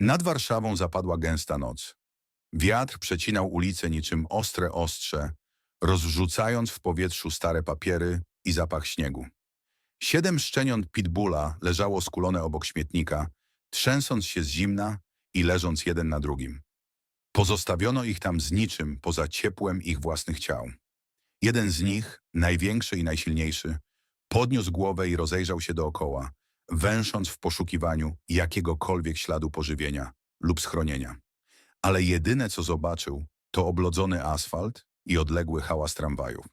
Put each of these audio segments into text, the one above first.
Nad Warszawą zapadła gęsta noc. Wiatr przecinał ulice niczym ostre ostrze, rozrzucając w powietrzu stare papiery i zapach śniegu. Siedem szczeniąt pitbulla leżało skulone obok śmietnika, trzęsąc się z zimna i leżąc jeden na drugim. Pozostawiono ich tam z niczym poza ciepłem ich własnych ciał. Jeden z nich, największy i najsilniejszy, podniósł głowę i rozejrzał się dookoła, węsząc w poszukiwaniu jakiegokolwiek śladu pożywienia lub schronienia. Ale jedyne, co zobaczył, to oblodzony asfalt i odległy hałas tramwajów.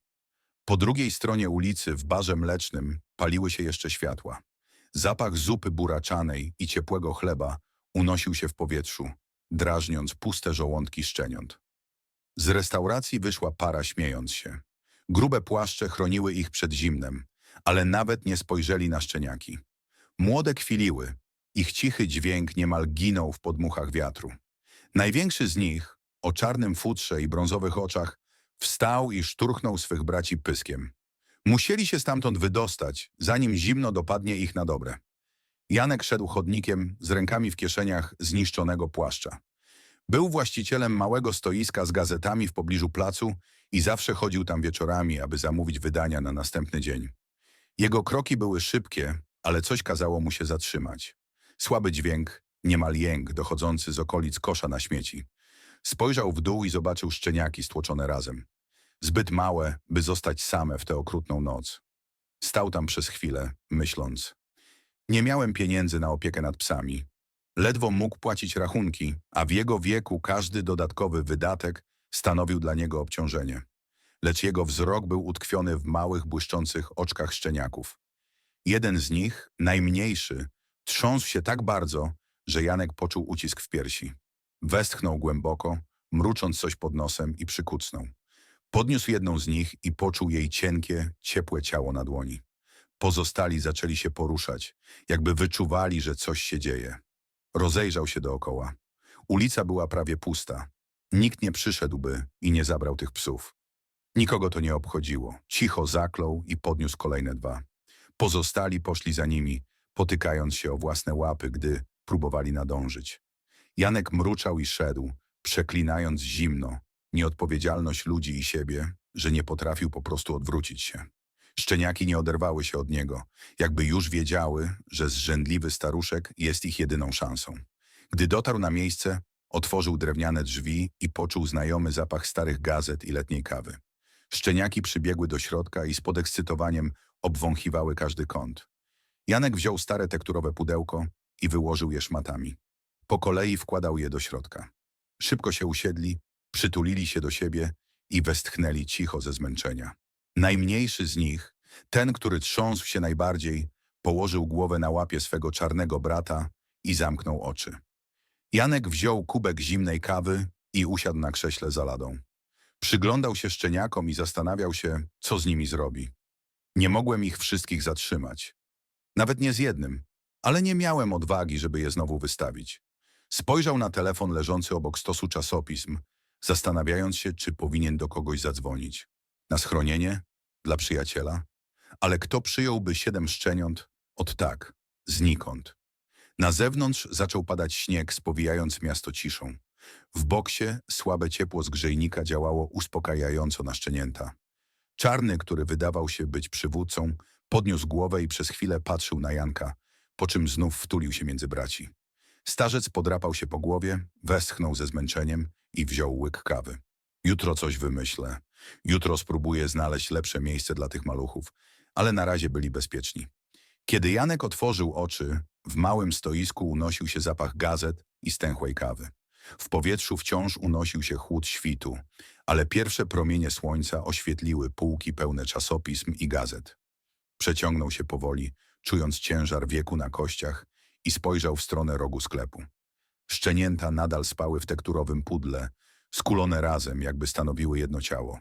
Po drugiej stronie ulicy, w barze mlecznym, paliły się jeszcze światła. Zapach zupy buraczanej i ciepłego chleba unosił się w powietrzu, drażniąc puste żołądki szczeniąt. Z restauracji wyszła para śmiejąc się. Grube płaszcze chroniły ich przed zimnem, ale nawet nie spojrzeli na szczeniaki. Młode kwiliły, ich cichy dźwięk niemal ginął w podmuchach wiatru. Największy z nich, o czarnym futrze i brązowych oczach, wstał i szturchnął swych braci pyskiem. Musieli się stamtąd wydostać, zanim zimno dopadnie ich na dobre. Janek szedł chodnikiem z rękami w kieszeniach zniszczonego płaszcza. Był właścicielem małego stoiska z gazetami w pobliżu placu i zawsze chodził tam wieczorami, aby zamówić wydania na następny dzień. Jego kroki były szybkie, ale coś kazało mu się zatrzymać. Słaby dźwięk, niemal jęk dochodzący z okolic kosza na śmieci. Spojrzał w dół i zobaczył szczeniaki stłoczone razem. Zbyt małe, by zostać same w tę okrutną noc. Stał tam przez chwilę, myśląc. Nie miałem pieniędzy na opiekę nad psami. Ledwo mógł płacić rachunki, a w jego wieku każdy dodatkowy wydatek stanowił dla niego obciążenie. Lecz jego wzrok był utkwiony w małych, błyszczących oczkach szczeniaków. Jeden z nich, najmniejszy, trząsł się tak bardzo, że Janek poczuł ucisk w piersi. Westchnął głęboko, mrucząc coś pod nosem i przykucnął. Podniósł jedną z nich i poczuł jej cienkie, ciepłe ciało na dłoni. Pozostali zaczęli się poruszać, jakby wyczuwali, że coś się dzieje. Rozejrzał się dookoła. Ulica była prawie pusta. Nikt nie przyszedłby i nie zabrał tych psów. Nikogo to nie obchodziło. Cicho zaklął i podniósł kolejne dwa. Pozostali poszli za nimi, potykając się o własne łapy, gdy próbowali nadążyć. Janek mruczał i szedł, przeklinając zimno, nieodpowiedzialność ludzi i siebie, że nie potrafił po prostu odwrócić się. Szczeniaki nie oderwały się od niego, jakby już wiedziały, że zrzędliwy staruszek jest ich jedyną szansą. Gdy dotarł na miejsce, otworzył drewniane drzwi i poczuł znajomy zapach starych gazet i letniej kawy. Szczeniaki przybiegły do środka i z podekscytowaniem obwąchiwały każdy kąt. Janek wziął stare tekturowe pudełko i wyłożył je szmatami. Po kolei wkładał je do środka. Szybko się usiedli, przytulili się do siebie i westchnęli cicho ze zmęczenia. Najmniejszy z nich, ten, który trząsł się najbardziej, położył głowę na łapie swego czarnego brata i zamknął oczy. Janek wziął kubek zimnej kawy i usiadł na krześle za ladą. Przyglądał się szczeniakom i zastanawiał się, co z nimi zrobi. Nie mogłem ich wszystkich zatrzymać. Nawet nie z jednym, ale nie miałem odwagi, żeby je znowu wystawić. Spojrzał na telefon leżący obok stosu czasopism, zastanawiając się, czy powinien do kogoś zadzwonić. Na schronienie? Dla przyjaciela? Ale kto przyjąłby siedem szczeniąt? Od tak, znikąd. Na zewnątrz zaczął padać śnieg, spowijając miasto ciszą. W boksie słabe ciepło z grzejnika działało uspokajająco na szczenięta. Czarny, który wydawał się być przywódcą, podniósł głowę i przez chwilę patrzył na Janka, po czym znów wtulił się między braci. Starzec podrapał się po głowie, westchnął ze zmęczeniem i wziął łyk kawy. Jutro coś wymyślę. Jutro spróbuję znaleźć lepsze miejsce dla tych maluchów, ale na razie byli bezpieczni. Kiedy Janek otworzył oczy, w małym stoisku unosił się zapach gazet i stęchłej kawy. W powietrzu wciąż unosił się chłód świtu, ale pierwsze promienie słońca oświetliły półki pełne czasopism i gazet. Przeciągnął się powoli, czując ciężar wieku na kościach i spojrzał w stronę rogu sklepu. Szczenięta nadal spały w tekturowym pudle, skulone razem, jakby stanowiły jedno ciało.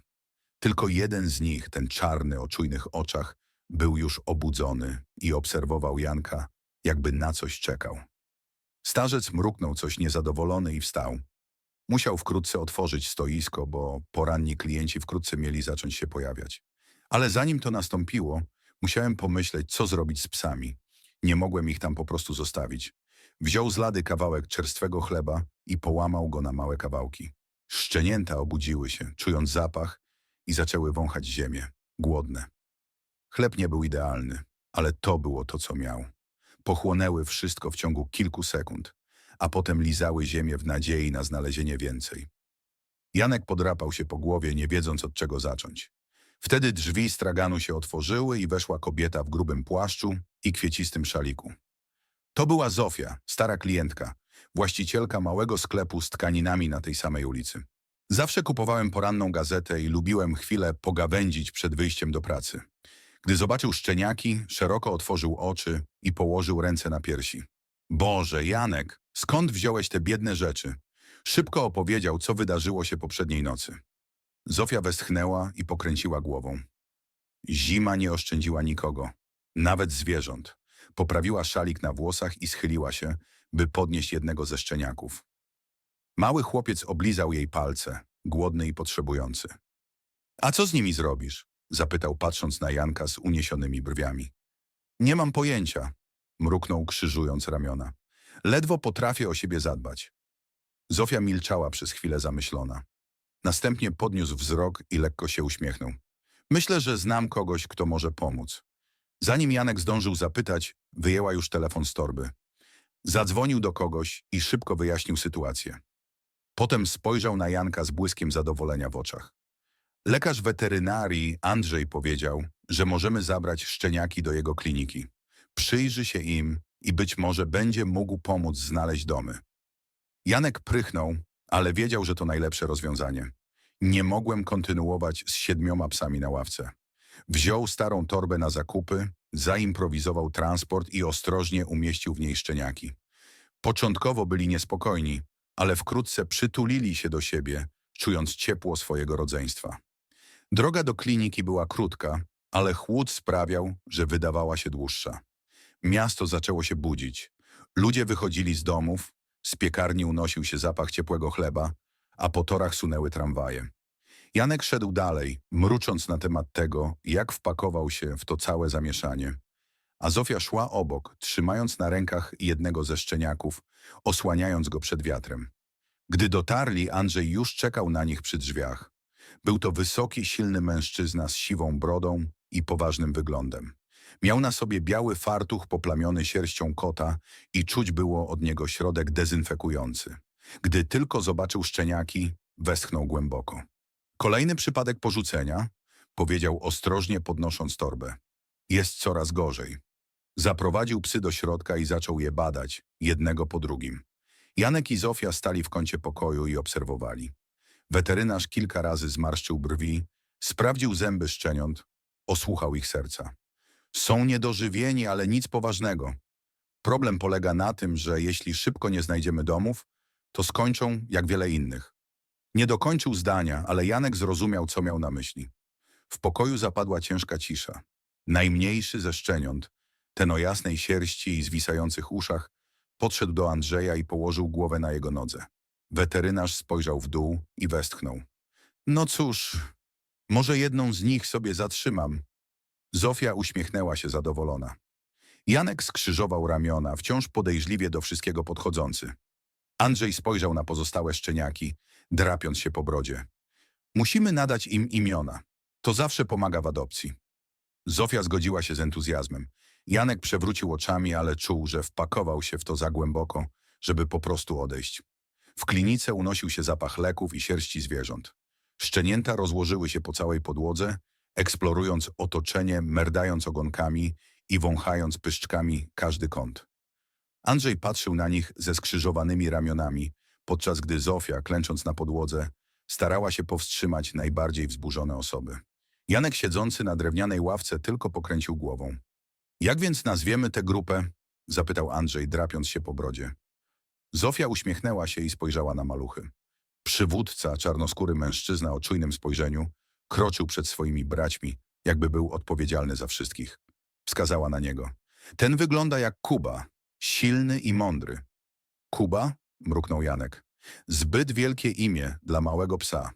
Tylko jeden z nich, ten czarny o czujnych oczach, był już obudzony i obserwował Janka, jakby na coś czekał. Starzec mruknął coś niezadowolony i wstał. Musiał wkrótce otworzyć stoisko, bo poranni klienci wkrótce mieli zacząć się pojawiać. Ale zanim to nastąpiło, musiałem pomyśleć, co zrobić z psami. Nie mogłem ich tam po prostu zostawić. Wziął z lady kawałek czerstwego chleba i połamał go na małe kawałki. Szczenięta obudziły się, czując zapach i zaczęły wąchać ziemię, głodne. Chleb nie był idealny, ale to było to, co miał. Pochłonęły wszystko w ciągu kilku sekund, a potem lizały ziemię w nadziei na znalezienie więcej. Janek podrapał się po głowie, nie wiedząc od czego zacząć. Wtedy drzwi straganu się otworzyły i weszła kobieta w grubym płaszczu i kwiecistym szaliku. To była Zofia, stara klientka, właścicielka małego sklepu z tkaninami na tej samej ulicy. Zawsze kupowałem poranną gazetę i lubiłem chwilę pogawędzić przed wyjściem do pracy. Gdy zobaczył szczeniaki, szeroko otworzył oczy i położył ręce na piersi. Boże, Janek, skąd wziąłeś te biedne rzeczy? Szybko opowiedział, co wydarzyło się poprzedniej nocy. Zofia westchnęła i pokręciła głową. Zima nie oszczędziła nikogo, nawet zwierząt. Poprawiła szalik na włosach i schyliła się, by podnieść jednego ze szczeniaków. Mały chłopiec oblizał jej palce, głodny i potrzebujący. A co z nimi zrobisz? Zapytał patrząc na Janka z uniesionymi brwiami. Nie mam pojęcia, mruknął krzyżując ramiona. Ledwo potrafię o siebie zadbać. Zofia milczała przez chwilę zamyślona. Następnie podniósł wzrok i lekko się uśmiechnął. Myślę, że znam kogoś, kto może pomóc. Zanim Janek zdążył zapytać, wyjęła już telefon z torby. Zadzwonił do kogoś i szybko wyjaśnił sytuację. Potem spojrzał na Janka z błyskiem zadowolenia w oczach. Lekarz weterynarii Andrzej powiedział, że możemy zabrać szczeniaki do jego kliniki. Przyjrzy się im i być może będzie mógł pomóc znaleźć domy. Janek prychnął, ale wiedział, że to najlepsze rozwiązanie. Nie mogłem kontynuować z siedmioma psami na ławce. Wziął starą torbę na zakupy, zaimprowizował transport i ostrożnie umieścił w niej szczeniaki. Początkowo byli niespokojni, ale wkrótce przytulili się do siebie, czując ciepło swojego rodzeństwa. Droga do kliniki była krótka, ale chłód sprawiał, że wydawała się dłuższa. Miasto zaczęło się budzić. Ludzie wychodzili z domów, z piekarni unosił się zapach ciepłego chleba, a po torach sunęły tramwaje. Janek szedł dalej, mrucząc na temat tego, jak wpakował się w to całe zamieszanie. A Zofia szła obok, trzymając na rękach jednego ze szczeniaków, osłaniając go przed wiatrem. Gdy dotarli, Andrzej już czekał na nich przy drzwiach. Był to wysoki, silny mężczyzna z siwą brodą i poważnym wyglądem. Miał na sobie biały fartuch poplamiony sierścią kota i czuć było od niego środek dezynfekujący. Gdy tylko zobaczył szczeniaki, westchnął głęboko. Kolejny przypadek porzucenia, powiedział ostrożnie podnosząc torbę. Jest coraz gorzej. Zaprowadził psy do środka i zaczął je badać, jednego po drugim. Janek i Zofia stali w kącie pokoju i obserwowali. Weterynarz kilka razy zmarszczył brwi, sprawdził zęby szczeniąt, osłuchał ich serca. Są niedożywieni, ale nic poważnego. Problem polega na tym, że jeśli szybko nie znajdziemy domów, to skończą jak wiele innych. Nie dokończył zdania, ale Janek zrozumiał, co miał na myśli. W pokoju zapadła ciężka cisza. Najmniejszy ze szczeniąt, ten o jasnej sierści i zwisających uszach, podszedł do Andrzeja i położył głowę na jego nodze. Weterynarz spojrzał w dół i westchnął. No cóż, może jedną z nich sobie zatrzymam. Zofia uśmiechnęła się zadowolona. Janek skrzyżował ramiona, wciąż podejrzliwie do wszystkiego podchodzący. Andrzej spojrzał na pozostałe szczeniaki, drapiąc się po brodzie. Musimy nadać im imiona. To zawsze pomaga w adopcji. Zofia zgodziła się z entuzjazmem. Janek przewrócił oczami, ale czuł, że wpakował się w to za głęboko, żeby po prostu odejść. W klinice unosił się zapach leków i sierści zwierząt. Szczenięta rozłożyły się po całej podłodze, eksplorując otoczenie, merdając ogonkami i wąchając pyszczkami każdy kąt. Andrzej patrzył na nich ze skrzyżowanymi ramionami, podczas gdy Zofia, klęcząc na podłodze, starała się powstrzymać najbardziej wzburzone osoby. Janek siedzący na drewnianej ławce tylko pokręcił głową. Jak więc nazwiemy tę grupę? zapytał Andrzej, drapiąc się po brodzie. Zofia uśmiechnęła się i spojrzała na maluchy. Przywódca, czarnoskóry mężczyzna o czujnym spojrzeniu, kroczył przed swoimi braćmi, jakby był odpowiedzialny za wszystkich. Wskazała na niego. Ten wygląda jak Kuba, silny i mądry. Kuba? mruknął Janek. Zbyt wielkie imię dla małego psa.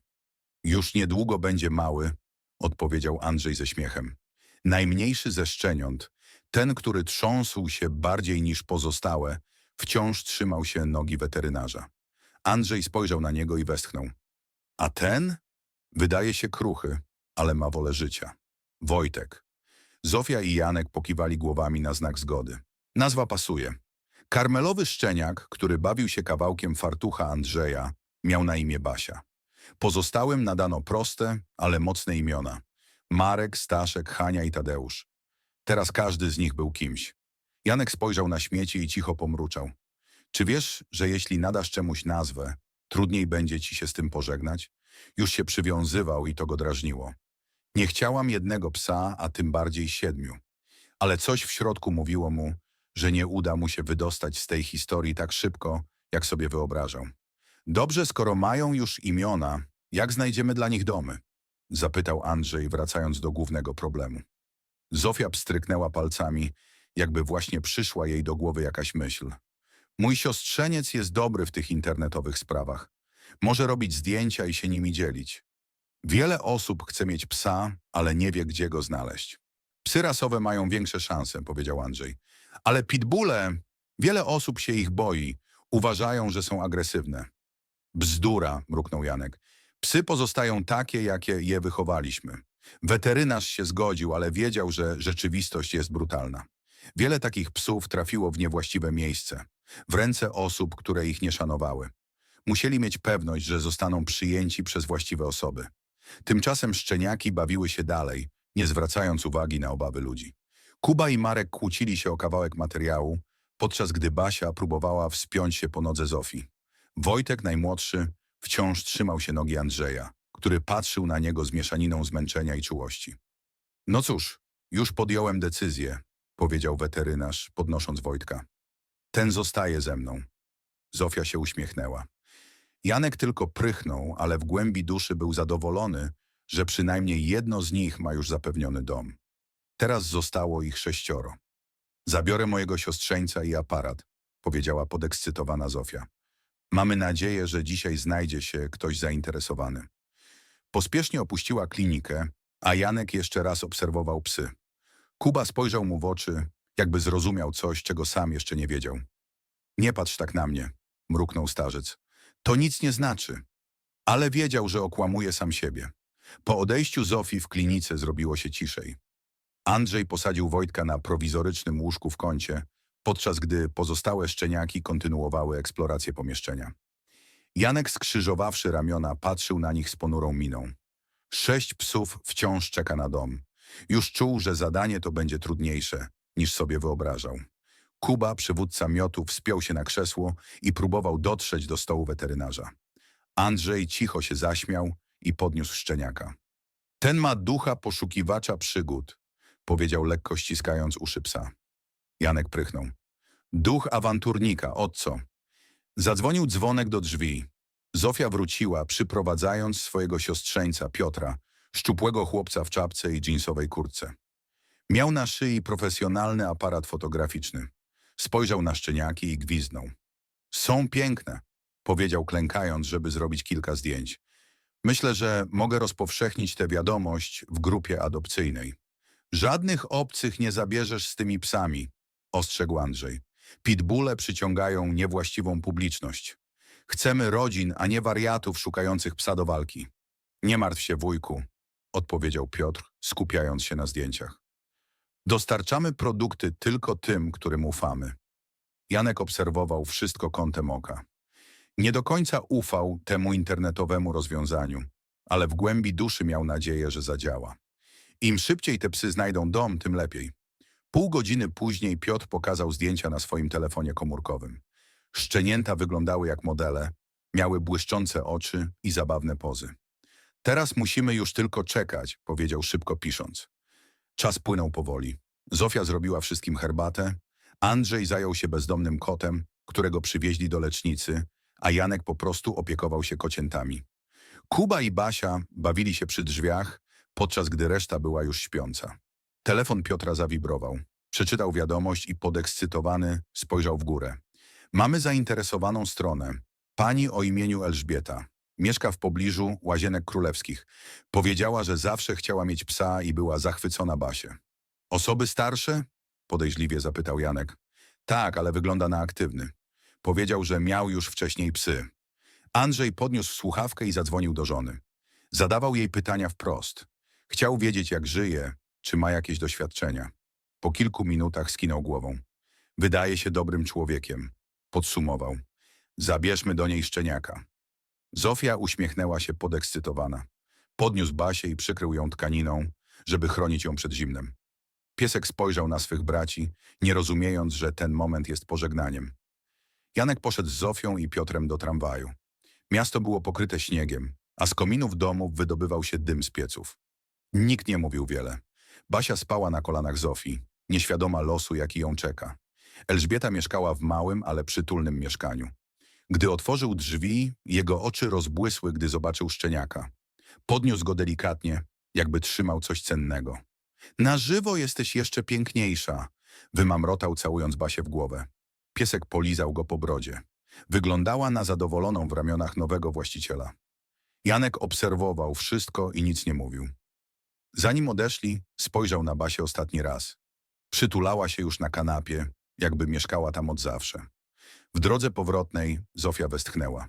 Już niedługo będzie mały, odpowiedział Andrzej ze śmiechem. Najmniejszy ze szczeniąt, ten, który trząsł się bardziej niż pozostałe, wciąż trzymał się nogi weterynarza. Andrzej spojrzał na niego i westchnął. A ten? Wydaje się kruchy, ale ma wolę życia. Wojtek. Zofia i Janek pokiwali głowami na znak zgody. Nazwa pasuje. Karmelowy szczeniak, który bawił się kawałkiem fartucha Andrzeja, miał na imię Basia. Pozostałym nadano proste, ale mocne imiona. Marek, Staszek, Hania i Tadeusz. Teraz każdy z nich był kimś. Janek spojrzał na śmieci i cicho pomruczał. Czy wiesz, że jeśli nadasz czemuś nazwę, trudniej będzie ci się z tym pożegnać? Już się przywiązywał i to go drażniło. Nie chciałam jednego psa, a tym bardziej siedmiu. Ale coś w środku mówiło mu, że nie uda mu się wydostać z tej historii tak szybko, jak sobie wyobrażał. Dobrze, skoro mają już imiona, jak znajdziemy dla nich domy? Zapytał Andrzej, wracając do głównego problemu. Zofia pstryknęła palcami, jakby właśnie przyszła jej do głowy jakaś myśl. Mój siostrzeniec jest dobry w tych internetowych sprawach. Może robić zdjęcia i się nimi dzielić. Wiele osób chce mieć psa, ale nie wie, gdzie go znaleźć. Psy rasowe mają większe szanse, powiedział Andrzej. Ale pitbulle, wiele osób się ich boi. Uważają, że są agresywne. Bzdura, mruknął Janek. Psy pozostają takie, jakie je wychowaliśmy. Weterynarz się zgodził, ale wiedział, że rzeczywistość jest brutalna. Wiele takich psów trafiło w niewłaściwe miejsce, w ręce osób, które ich nie szanowały. Musieli mieć pewność, że zostaną przyjęci przez właściwe osoby. Tymczasem szczeniaki bawiły się dalej, nie zwracając uwagi na obawy ludzi. Kuba i Marek kłócili się o kawałek materiału, podczas gdy Basia próbowała wspiąć się po nodze Zofii. Wojtek, najmłodszy, wciąż trzymał się nogi Andrzeja, który patrzył na niego z mieszaniną zmęczenia i czułości. No cóż, już podjąłem decyzję, powiedział weterynarz, podnosząc Wojtka. Ten zostaje ze mną. Zofia się uśmiechnęła. Janek tylko prychnął, ale w głębi duszy był zadowolony, że przynajmniej jedno z nich ma już zapewniony dom. Teraz zostało ich sześcioro. Zabiorę mojego siostrzeńca i aparat, powiedziała podekscytowana Zofia. Mamy nadzieję, że dzisiaj znajdzie się ktoś zainteresowany. Pospiesznie opuściła klinikę, a Janek jeszcze raz obserwował psy. Kuba spojrzał mu w oczy, jakby zrozumiał coś, czego sam jeszcze nie wiedział. Nie patrz tak na mnie, mruknął starzec. To nic nie znaczy. Ale wiedział, że okłamuje sam siebie. Po odejściu Zofii w klinice zrobiło się ciszej. Andrzej posadził Wojtka na prowizorycznym łóżku w kącie, podczas gdy pozostałe szczeniaki kontynuowały eksplorację pomieszczenia. Janek skrzyżowawszy ramiona patrzył na nich z ponurą miną. Sześć psów wciąż czeka na dom. Już czuł, że zadanie to będzie trudniejsze, niż sobie wyobrażał. Kuba, przywódca miotu, wspiął się na krzesło i próbował dotrzeć do stołu weterynarza. Andrzej cicho się zaśmiał i podniósł szczeniaka. Ten ma ducha poszukiwacza przygód, powiedział lekko ściskając uszy psa. Janek prychnął. Duch awanturnika, od co? Zadzwonił dzwonek do drzwi. Zofia wróciła, przyprowadzając swojego siostrzeńca Piotra, szczupłego chłopca w czapce i dżinsowej kurtce. Miał na szyi profesjonalny aparat fotograficzny. Spojrzał na szczeniaki i gwizdnął. Są piękne, powiedział klękając, żeby zrobić kilka zdjęć. Myślę, że mogę rozpowszechnić tę wiadomość w grupie adopcyjnej. Żadnych obcych nie zabierzesz z tymi psami, ostrzegł Andrzej. Pitbulle przyciągają niewłaściwą publiczność. Chcemy rodzin, a nie wariatów szukających psa do walki. Nie martw się, wujku, odpowiedział Piotr, skupiając się na zdjęciach. Dostarczamy produkty tylko tym, którym ufamy. Janek obserwował wszystko kątem oka. Nie do końca ufał temu internetowemu rozwiązaniu, ale w głębi duszy miał nadzieję, że zadziała. Im szybciej te psy znajdą dom, tym lepiej. Pół godziny później Piotr pokazał zdjęcia na swoim telefonie komórkowym. Szczenięta wyglądały jak modele, miały błyszczące oczy i zabawne pozy. Teraz musimy już tylko czekać, powiedział szybko pisząc. Czas płynął powoli. Zofia zrobiła wszystkim herbatę, Andrzej zajął się bezdomnym kotem, którego przywieźli do lecznicy, a Janek po prostu opiekował się kociętami. Kuba i Basia bawili się przy drzwiach, podczas gdy reszta była już śpiąca. Telefon Piotra zawibrował. Przeczytał wiadomość i podekscytowany spojrzał w górę. Mamy zainteresowaną stronę. Pani o imieniu Elżbieta. Mieszka w pobliżu Łazienek Królewskich. Powiedziała, że zawsze chciała mieć psa i była zachwycona Basie. Osoby starsze? Podejrzliwie zapytał Janek. Tak, ale wygląda na aktywny. Powiedział, że miał już wcześniej psy. Andrzej podniósł słuchawkę i zadzwonił do żony. Zadawał jej pytania wprost. Chciał wiedzieć, jak żyje, czy ma jakieś doświadczenia. Po kilku minutach skinął głową. Wydaje się dobrym człowiekiem. Podsumował. Zabierzmy do niej szczeniaka. Zofia uśmiechnęła się podekscytowana. Podniósł Basię i przykrył ją tkaniną, żeby chronić ją przed zimnem. Piesek spojrzał na swych braci, nie rozumiejąc, że ten moment jest pożegnaniem. Janek poszedł z Zofią i Piotrem do tramwaju. Miasto było pokryte śniegiem, a z kominów domów wydobywał się dym z pieców. Nikt nie mówił wiele. Basia spała na kolanach Zofii, nieświadoma losu, jaki ją czeka. Elżbieta mieszkała w małym, ale przytulnym mieszkaniu. Gdy otworzył drzwi, jego oczy rozbłysły, gdy zobaczył szczeniaka. Podniósł go delikatnie, jakby trzymał coś cennego. Na żywo jesteś jeszcze piękniejsza, wymamrotał całując Basię w głowę. Piesek polizał go po brodzie. Wyglądała na zadowoloną w ramionach nowego właściciela. Janek obserwował wszystko i nic nie mówił. Zanim odeszli, spojrzał na Basię ostatni raz. Przytulała się już na kanapie, jakby mieszkała tam od zawsze. W drodze powrotnej Zofia westchnęła.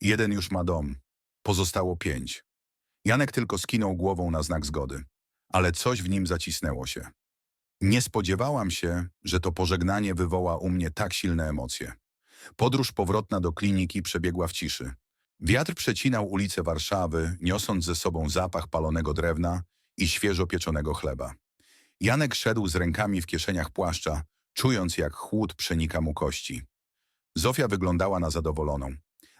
Jeden już ma dom, pozostało pięć. Janek tylko skinął głową na znak zgody, ale coś w nim zacisnęło się. Nie spodziewałam się, że to pożegnanie wywoła u mnie tak silne emocje. Podróż powrotna do kliniki przebiegła w ciszy. Wiatr przecinał ulice Warszawy, niosąc ze sobą zapach palonego drewna i świeżo pieczonego chleba. Janek szedł z rękami w kieszeniach płaszcza, czując jak chłód przenika mu kości. Zofia wyglądała na zadowoloną.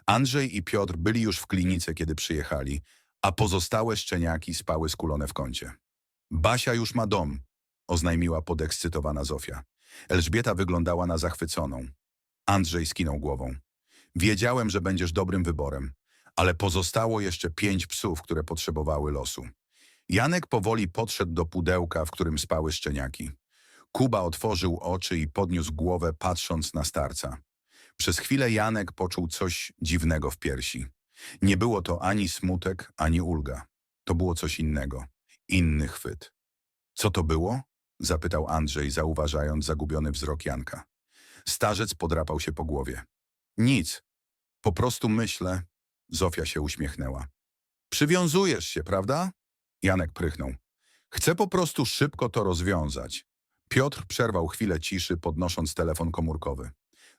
Andrzej i Piotr byli już w klinice, kiedy przyjechali, a pozostałe szczeniaki spały skulone w kącie. Basia już ma dom, oznajmiła podekscytowana Zofia. Elżbieta wyglądała na zachwyconą. Andrzej skinął głową. Wiedziałem, że będziesz dobrym wyborem, ale pozostało jeszcze pięć psów, które potrzebowały losu. Janek powoli podszedł do pudełka, w którym spały szczeniaki. Kuba otworzył oczy i podniósł głowę, patrząc na starca. Przez chwilę Janek poczuł coś dziwnego w piersi. Nie było to ani smutek, ani ulga. To było coś innego. Inny chwyt. Co to było? Zapytał Andrzej, zauważając zagubiony wzrok Janka. Starzec podrapał się po głowie. Nic. Po prostu myślę. Zofia się uśmiechnęła. Przywiązujesz się, prawda? Janek prychnął. Chcę po prostu szybko to rozwiązać. Piotr przerwał chwilę ciszy, podnosząc telefon komórkowy.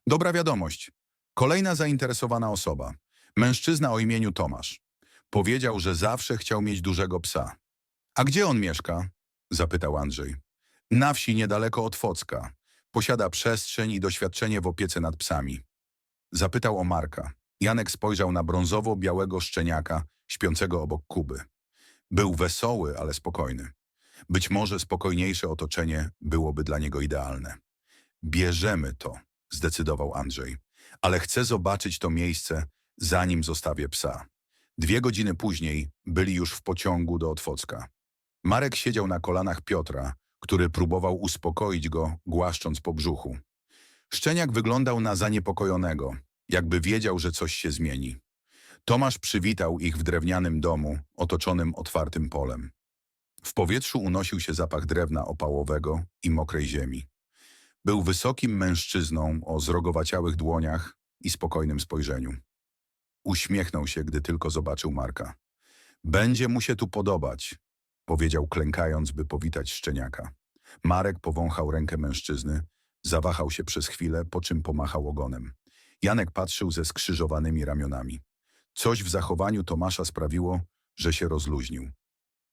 Dobra wiadomość. Kolejna zainteresowana osoba. Mężczyzna o imieniu Tomasz. Powiedział, że zawsze chciał mieć dużego psa. A gdzie on mieszka? Zapytał Andrzej. Na wsi niedaleko od Focka. Posiada przestrzeń i doświadczenie w opiece nad psami. Zapytał o Marka. Janek spojrzał na brązowo-białego szczeniaka śpiącego obok Kuby. Był wesoły, ale spokojny. Być może spokojniejsze otoczenie byłoby dla niego idealne. Bierzemy to, zdecydował Andrzej. Ale chcę zobaczyć to miejsce, zanim zostawię psa. Dwie godziny później byli już w pociągu do Otwocka. Marek siedział na kolanach Piotra, który próbował uspokoić go, głaszcząc po brzuchu. Szczeniak wyglądał na zaniepokojonego, jakby wiedział, że coś się zmieni. Tomasz przywitał ich w drewnianym domu, otoczonym otwartym polem. W powietrzu unosił się zapach drewna opałowego i mokrej ziemi. Był wysokim mężczyzną o zrogowaciałych dłoniach i spokojnym spojrzeniu. Uśmiechnął się, gdy tylko zobaczył Marka. Będzie mu się tu podobać, powiedział klękając, by powitać szczeniaka. Marek powąchał rękę mężczyzny, zawahał się przez chwilę, po czym pomachał ogonem. Janek patrzył ze skrzyżowanymi ramionami. Coś w zachowaniu Tomasza sprawiło, że się rozluźnił.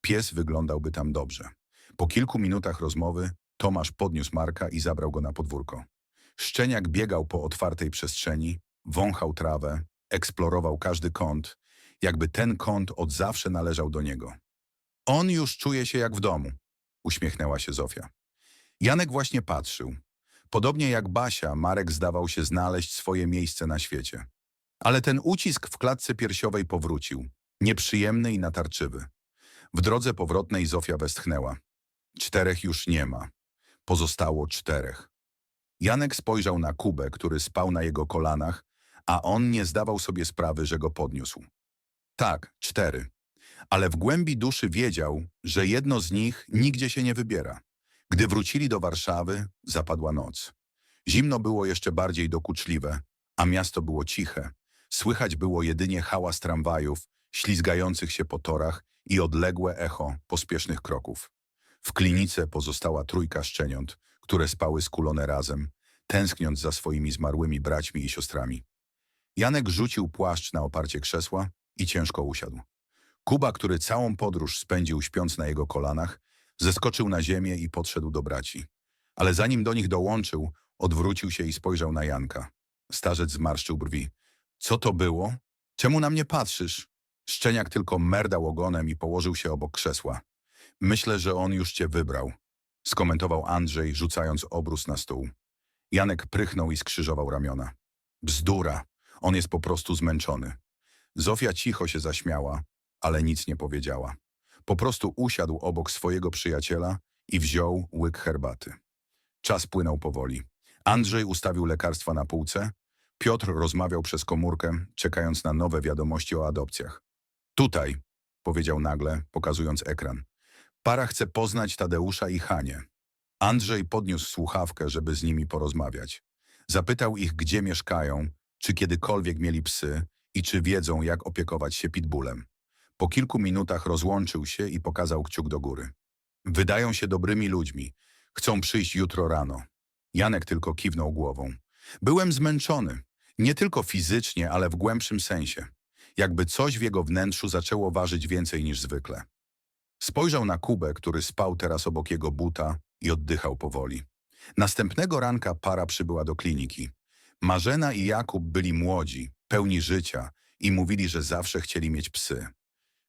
Pies wyglądałby tam dobrze. Po kilku minutach rozmowy Tomasz podniósł Marka i zabrał go na podwórko. Szczeniak biegał po otwartej przestrzeni, wąchał trawę, eksplorował każdy kąt, jakby ten kąt od zawsze należał do niego. On już czuje się jak w domu, uśmiechnęła się Zofia. Janek właśnie patrzył. Podobnie jak Basia, Marek zdawał się znaleźć swoje miejsce na świecie. Ale ten ucisk w klatce piersiowej powrócił, nieprzyjemny i natarczywy. W drodze powrotnej Zofia westchnęła. Czterech już nie ma. Pozostało czterech. Janek spojrzał na Kubę, który spał na jego kolanach, a on nie zdawał sobie sprawy, że go podniósł. Tak, cztery. Ale w głębi duszy wiedział, że jedno z nich nigdzie się nie wybiera. Gdy wrócili do Warszawy, zapadła noc. Zimno było jeszcze bardziej dokuczliwe, a miasto było ciche. Słychać było jedynie hałas tramwajów, ślizgających się po torach i odległe echo pospiesznych kroków. W klinice pozostała trójka szczeniąt, które spały skulone razem, tęskniąc za swoimi zmarłymi braćmi i siostrami. Janek rzucił płaszcz na oparcie krzesła i ciężko usiadł. Kuba, który całą podróż spędził śpiąc na jego kolanach, zeskoczył na ziemię i podszedł do braci. Ale zanim do nich dołączył, odwrócił się i spojrzał na Janka. Starzec zmarszczył brwi. Co to było? Czemu na mnie patrzysz? Szczeniak tylko merdał ogonem i położył się obok krzesła. Myślę, że on już cię wybrał, skomentował Andrzej, rzucając obrus na stół. Janek prychnął i skrzyżował ramiona. Bzdura, on jest po prostu zmęczony. Zofia cicho się zaśmiała, ale nic nie powiedziała. Po prostu usiadł obok swojego przyjaciela i wziął łyk herbaty. Czas płynął powoli. Andrzej ustawił lekarstwa na półce. Piotr rozmawiał przez komórkę, czekając na nowe wiadomości o adopcjach. Tutaj, powiedział nagle, pokazując ekran. Para chce poznać Tadeusza i Hanie. Andrzej podniósł słuchawkę, żeby z nimi porozmawiać. Zapytał ich, gdzie mieszkają, czy kiedykolwiek mieli psy i czy wiedzą, jak opiekować się pitbullem. Po kilku minutach rozłączył się i pokazał kciuk do góry. Wydają się dobrymi ludźmi. Chcą przyjść jutro rano. Janek tylko kiwnął głową. Byłem zmęczony. Nie tylko fizycznie, ale w głębszym sensie. Jakby coś w jego wnętrzu zaczęło ważyć więcej niż zwykle. Spojrzał na Kubę, który spał teraz obok jego buta i oddychał powoli. Następnego ranka para przybyła do kliniki. Marzena i Jakub byli młodzi, pełni życia i mówili, że zawsze chcieli mieć psy.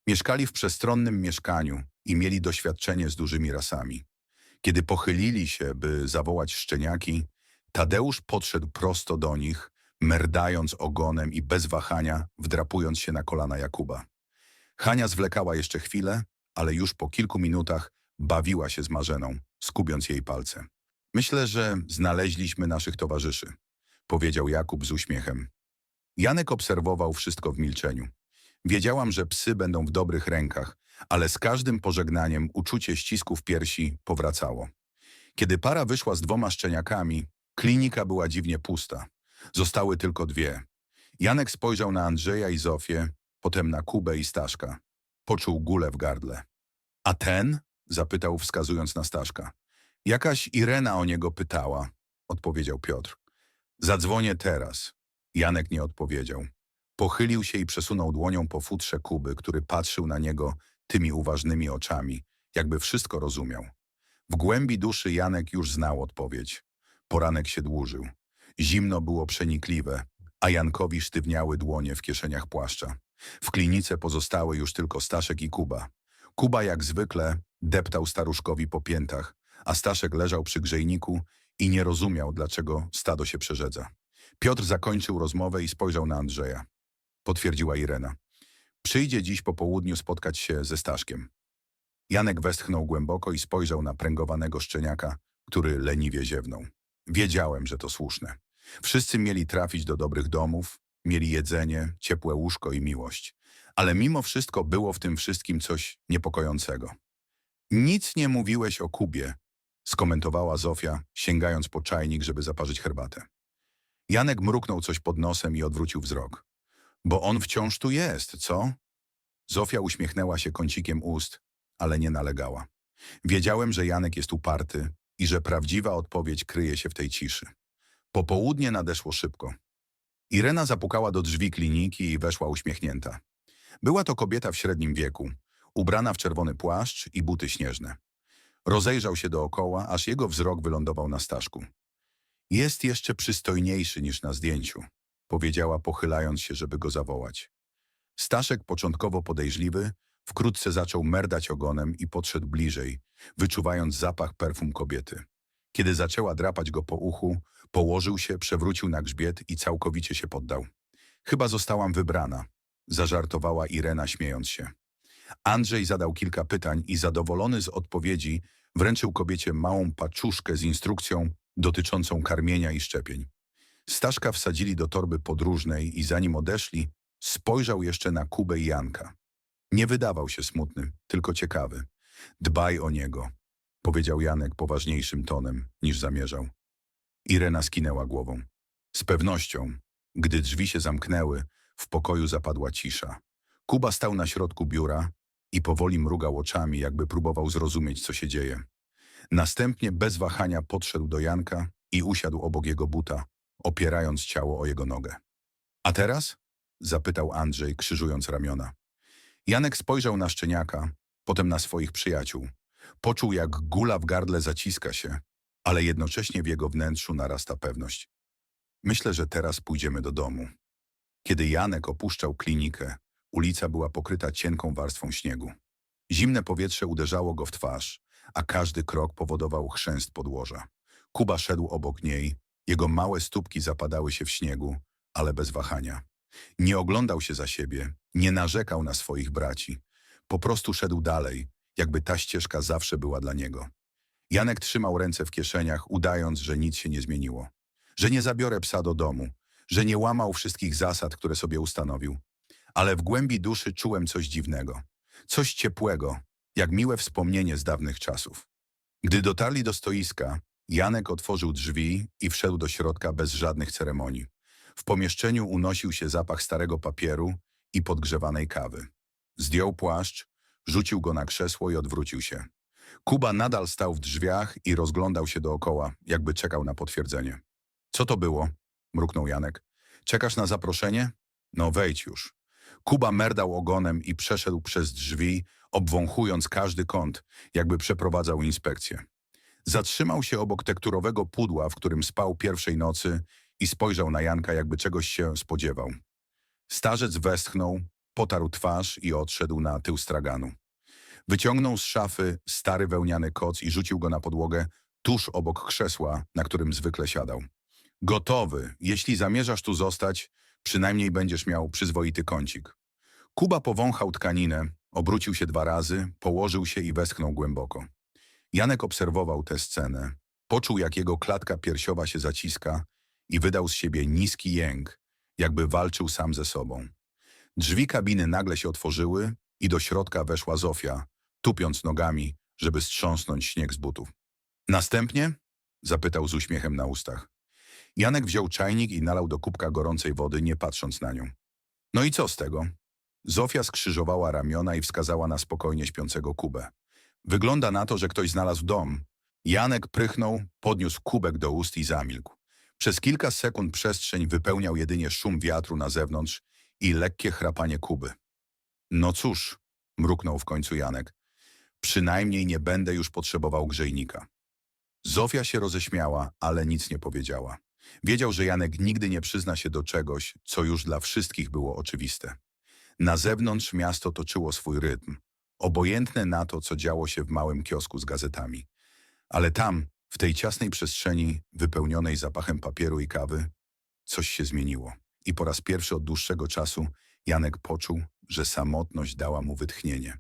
Mieszkali w przestronnym mieszkaniu i mieli doświadczenie z dużymi rasami. Kiedy pochylili się, by zawołać szczeniaki, Tadeusz podszedł prosto do nich, merdając ogonem i bez wahania wdrapując się na kolana Jakuba. Hania zwlekała jeszcze chwilę, ale już po kilku minutach bawiła się z Marzeną, skubiąc jej palce. Myślę, że znaleźliśmy naszych towarzyszy, powiedział Jakub z uśmiechem. Janek obserwował wszystko w milczeniu. Wiedziałam, że psy będą w dobrych rękach, ale z każdym pożegnaniem uczucie ścisku w piersi powracało. Kiedy para wyszła z dwoma szczeniakami, klinika była dziwnie pusta. Zostały tylko dwie. Janek spojrzał na Andrzeja i Zofię, potem na Kubę i Staszka. Poczuł gulę w gardle. A ten? zapytał, wskazując na Staszka. Jakaś Irena o niego pytała, odpowiedział Piotr. Zadzwonię teraz. Janek nie odpowiedział. Pochylił się i przesunął dłonią po futrze Kuby, który patrzył na niego tymi uważnymi oczami, jakby wszystko rozumiał. W głębi duszy Janek już znał odpowiedź. Poranek się dłużył. Zimno było przenikliwe, a Jankowi sztywniały dłonie w kieszeniach płaszcza. W klinice pozostały już tylko Staszek i Kuba. Kuba jak zwykle deptał staruszkowi po piętach, a Staszek leżał przy grzejniku i nie rozumiał, dlaczego stado się przerzedza. Piotr zakończył rozmowę i spojrzał na Andrzeja. Potwierdziła Irena. Przyjdzie dziś po południu spotkać się ze Staszkiem. Janek westchnął głęboko i spojrzał na pręgowanego szczeniaka, który leniwie ziewnął. Wiedziałem, że to słuszne. Wszyscy mieli trafić do dobrych domów, mieli jedzenie, ciepłe łóżko i miłość. Ale mimo wszystko było w tym wszystkim coś niepokojącego. Nic nie mówiłeś o Kubie, skomentowała Zofia, sięgając po czajnik, żeby zaparzyć herbatę. Janek mruknął coś pod nosem i odwrócił wzrok. Bo on wciąż tu jest, co? Zofia uśmiechnęła się kącikiem ust, ale nie nalegała. Wiedziałem, że Janek jest uparty i że prawdziwa odpowiedź kryje się w tej ciszy. Popołudnie nadeszło szybko. Irena zapukała do drzwi kliniki i weszła uśmiechnięta. Była to kobieta w średnim wieku, ubrana w czerwony płaszcz i buty śnieżne. Rozejrzał się dookoła, aż jego wzrok wylądował na Staszku. Jest jeszcze przystojniejszy niż na zdjęciu, powiedziała, pochylając się, żeby go zawołać. Staszek, początkowo podejrzliwy, wkrótce zaczął merdać ogonem i podszedł bliżej, wyczuwając zapach perfum kobiety. Kiedy zaczęła drapać go po uchu, położył się, przewrócił na grzbiet i całkowicie się poddał. Chyba zostałam wybrana, zażartowała Irena, śmiejąc się. Andrzej zadał kilka pytań i zadowolony z odpowiedzi wręczył kobiecie małą paczuszkę z instrukcją dotyczącą karmienia i szczepień. Staszka wsadzili do torby podróżnej i zanim odeszli, spojrzał jeszcze na Kubę i Janka. Nie wydawał się smutny, tylko ciekawy. Dbaj o niego, powiedział Janek poważniejszym tonem niż zamierzał. Irena skinęła głową. Z pewnością, Gdy drzwi się zamknęły, w pokoju zapadła cisza. Kuba stał na środku biura i powoli mrugał oczami, jakby próbował zrozumieć, co się dzieje. Następnie bez wahania podszedł do Janka i usiadł obok jego buta, opierając ciało o jego nogę. A teraz? zapytał Andrzej, krzyżując ramiona. Janek spojrzał na szczeniaka, potem na swoich przyjaciół. Poczuł, jak gula w gardle zaciska się, ale jednocześnie w jego wnętrzu narasta pewność. Myślę, że teraz pójdziemy do domu. Kiedy Janek opuszczał klinikę, ulica była pokryta cienką warstwą śniegu. Zimne powietrze uderzało go w twarz, a każdy krok powodował chrzęst podłoża. Kuba szedł obok niej, jego małe stópki zapadały się w śniegu, ale bez wahania. Nie oglądał się za siebie, nie narzekał na swoich braci. Po prostu szedł dalej, jakby ta ścieżka zawsze była dla niego. Janek trzymał ręce w kieszeniach, udając, że nic się nie zmieniło. Że nie zabiorę psa do domu, że nie łamał wszystkich zasad, które sobie ustanowił. Ale w głębi duszy czułem coś dziwnego, coś ciepłego, jak miłe wspomnienie z dawnych czasów. Gdy dotarli do stoiska, Janek otworzył drzwi i wszedł do środka bez żadnych ceremonii. W pomieszczeniu unosił się zapach starego papieru i podgrzewanej kawy. Zdjął płaszcz, rzucił go na krzesło i odwrócił się. Kuba nadal stał w drzwiach i rozglądał się dookoła, jakby czekał na potwierdzenie. Co to było? Mruknął Janek. Czekasz na zaproszenie? No wejdź już. Kuba merdał ogonem i przeszedł przez drzwi, obwąchując każdy kąt, jakby przeprowadzał inspekcję. Zatrzymał się obok tekturowego pudła, w którym spał pierwszej nocy i spojrzał na Janka, jakby czegoś się spodziewał. Starzec westchnął, potarł twarz i odszedł na tył straganu. Wyciągnął z szafy stary wełniany koc i rzucił go na podłogę tuż obok krzesła, na którym zwykle siadał. Gotowy. Jeśli zamierzasz tu zostać, przynajmniej będziesz miał przyzwoity kącik. Kuba powąchał tkaninę, obrócił się dwa razy, położył się i westchnął głęboko. Janek obserwował tę scenę. Poczuł, jak jego klatka piersiowa się zaciska i wydał z siebie niski jęk, jakby walczył sam ze sobą. Drzwi kabiny nagle się otworzyły i do środka weszła Zofia, tupiąc nogami, żeby strząsnąć śnieg z butów. Następnie? zapytał z uśmiechem na ustach. Janek wziął czajnik i nalał do kubka gorącej wody, nie patrząc na nią. No i co z tego? Zofia skrzyżowała ramiona i wskazała na spokojnie śpiącego Kubę. Wygląda na to, że ktoś znalazł dom. Janek prychnął, podniósł kubek do ust i zamilkł. Przez kilka sekund przestrzeń wypełniał jedynie szum wiatru na zewnątrz i lekkie chrapanie Kuby. No cóż, mruknął w końcu Janek, przynajmniej nie będę już potrzebował grzejnika. Zofia się roześmiała, ale nic nie powiedziała. Wiedział, że Janek nigdy nie przyzna się do czegoś, co już dla wszystkich było oczywiste. Na zewnątrz miasto toczyło swój rytm, obojętne na to, co działo się w małym kiosku z gazetami. Ale tam, w tej ciasnej przestrzeni, wypełnionej zapachem papieru i kawy, coś się zmieniło. I po raz pierwszy od dłuższego czasu Janek poczuł, że samotność dała mu wytchnienie.